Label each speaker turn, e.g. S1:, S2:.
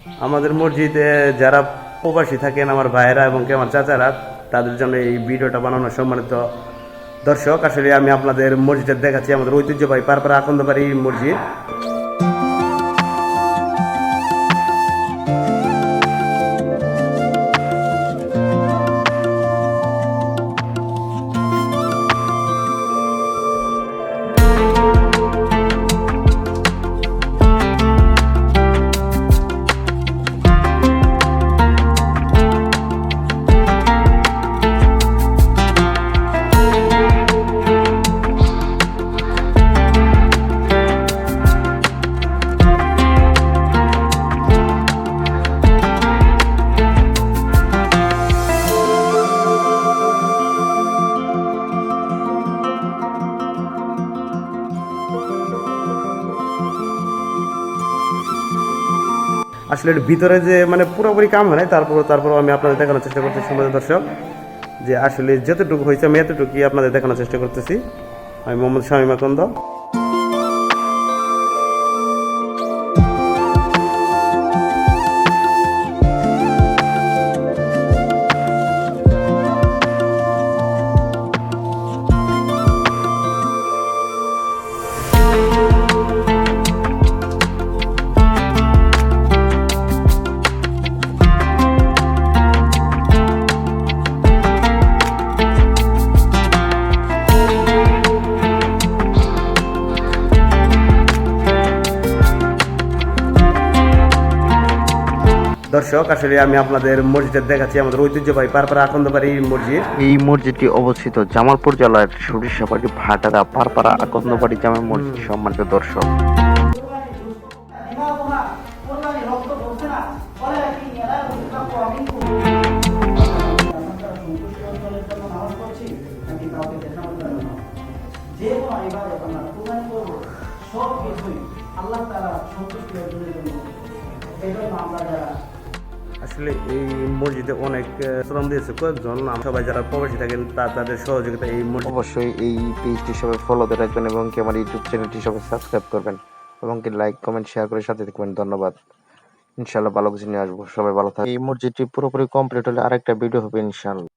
S1: আমাদের মসজিদে যারা প্রবাসী থাকেন, আমার ভাইয়েরা এবং কি আমার চাচারা, তাদের জন্য এই ভিডিওটা বানানো সম্মানিত দর্শক। আসলে আমি আপনাদের মসজিদে দেখাচ্ছি, আমাদের ঐতিহ্যবাহী পারপার আকন্দবাড়ি মসজিদ। আসলে ভিতরে যে মানে পুরোপুরি কাম হয় নাই তারপর তারপর আমি আপনাদের দেখানোর চেষ্টা করতেছি সম্মানিত দর্শক, যে আসলে যতটুকু হয়েছে, আমি এতটুকুই আপনাদের দেখানোর চেষ্টা করতেছি। আমি মোহাম্মদ শামীম আকন্দ। দর্শক আসলে আমি আপনাদের মসজিদে দেখাচ্ছি আমাদের ঐতিহ্যবাহী পারপাড়া আকন্দবাড়ি মসজিদ।
S2: এই মসজিদটি অবস্থিত জামালপুর জেলার সরিষাবাড়ি ভাটারা পারপাড়া আকন্দবাড়ি জামা মসজিদ সম্মানিত দর্শক।
S3: যে কোনো ইবাদত আমরা কোরআন করব সব কিছুই আল্লাহ তাআলা সন্তুষ্টি অর্জনের জন্য এই জন্য আমরা যারা
S1: আসলে এই মসজিদে অনেক শ্রম দিয়েছে কয়েকজন। সবাই যারা প্রবাসী থাকেন, তা তাদের সহযোগিতা এই
S2: অবশ্যই এই পেজটি সবাই ফলোতে রাখবেন এবং কি আমার ইউটিউব চ্যানেলটি সবাই সাবস্ক্রাইব করবেন এবং কি লাইক কমেন্ট শেয়ার করে সাথে থাকবেন। ধন্যবাদ। ইনশাল্লাহ ভালো কিছু নিয়ে আসব। সবাই ভালো থাকবে এই মসজিদটি পুরোপুরি কমপ্লিট হলে আরেকটা ভিডিও হবে ইনশাল্লাহ